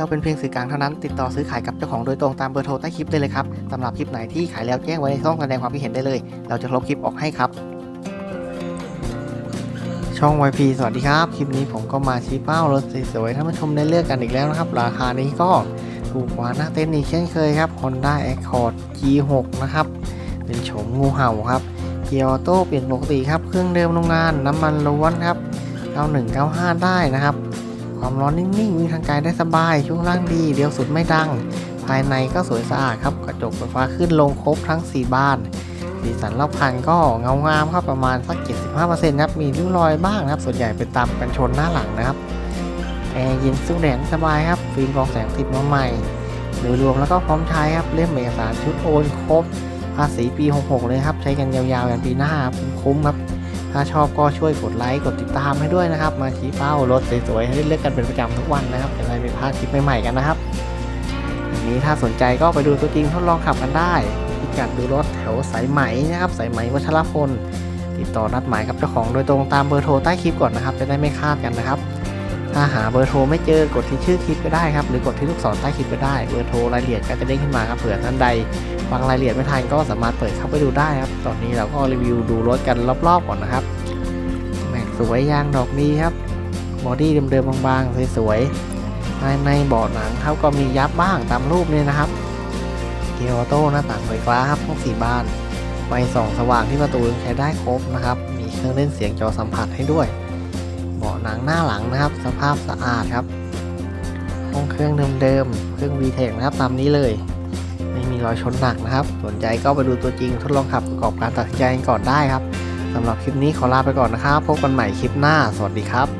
เราเป็นเพียงสื่อกลางเท่านั้น ติดต่อซื้อขายกับเจ้าของโดยตรงตามเบอร์โทรใต้คลิปได้เลยครับสำหรับคลิปไหนที่ขายแล้วแจ้งไว้ในช่องแสดงความคิดเห็นได้เลย เราจะลบคลิปออกให้ครับ ช่อง YP สวัสดีครับ คลิปนี้ผมก็มาชี้เป้ารถสวยๆท่านผู้ชมได้เลือกกันอีกแล้วนะครับ ราคานี้ก็ถูกกว่าหน้าเต้นอีกเช่นเคยครับ Honda Accord G6 นะครับ เป็นโฉมงูเห่าครับเกียร์ออโต้เปลี่ยนปกติครับ เครื่องเดิมโรงงานน้ำมันล้วนครับ 9195 ได้นะครับ ความร้อนนิ่งๆวิ่งทางไกลได้สบาย ช่วงล่างดีเดียวสุดไม่ดัง ภายในก็สวยสะอาดครับ กระจกไฟฟ้าขึ้นลงครบทั้ง 4 บ้าน สีสันรอบคันก็เงางามครับประมาณสัก 75%ครับมีริ้วรอยบ้างนะครับ ส่วนใหญ่เป็นตามกันชนหน้าหลังนะครับแอร์เย็นสู้แดดสบายครับฟิล์มกรองแสงติดมาใหม่โดยรวมแล้วก็พร้อมใช้ครับเล่มเอกสารชุดโอนครบภาษีปี 66 เลยครับ ใช้กันยาวๆกันปีหน้าครับคุ้มครับ ถ้าชอบก็ช่วยกดไลค์กดติดตามให้ด้วยนะครับ มาชี้เป้ารถสวยๆให้เลือกกันเป็นประจำทุกวันนะครับจะได้ไม่พลาดคลิปใหม่ๆกันนะครับอันนี้ถ้าสนใจก็ไปดูตัวจริงทดลองขับกันได้พิกัดดูรถแถวสายไหมนะครับสายไหมวัชรพลติดต่อนัดหมายกับเจ้าของโดยตรงตามเบอร์โทรใต้คลิปก่อนนะครับ จะได้ไม่คลาดกันนะครับ ถ้าหาเบอร์โทรไม่เจอกดที่ชื่อคลิปก็ได้ครับหรือกดที่ลูกศรใต้คลิปก็ได้เบอร์โทรรายละเอียดก็จะเด้งขึ้นมาครับเผื่อท่านใดฟังรายละเอียดไม่ทันก็สามารถเปิดเข้าไปดูได้ครับ ตอนนี้เราก็รีวิวดูรถกันรอบๆก่อนนะครับแม็กสวยยางดอกดีครับบอดี้เดิมๆบางๆสวยๆภายในเบาะหนังเขาก็มียับบ้างตามรูปเนี่ยนะครับเกียร์ออโต้หน้าต่างไฟฟ้าครับทั้งสี่บานไฟส่องสว่างที่ประตูใช้ได้ครบนะครับ มีเครื่องเล่นเสียงจอสัมผัสให้ด้วย เบาะหนังหน้าหลังนะครับ สภาพสะอาดครับห้องเครื่องเดิมๆเครื่อง VTEC นะครับตามนี้เลย ไม่มีรอยชนหนักนะครับ สนใจก็ไปดูตัวจริงทดลองขับประกอบการตัดสินใจก่อนได้ครับสำหรับคลิปนี้ขอลาไปก่อนนะครับ พบกันใหม่คลิปหน้า สวัสดีครับ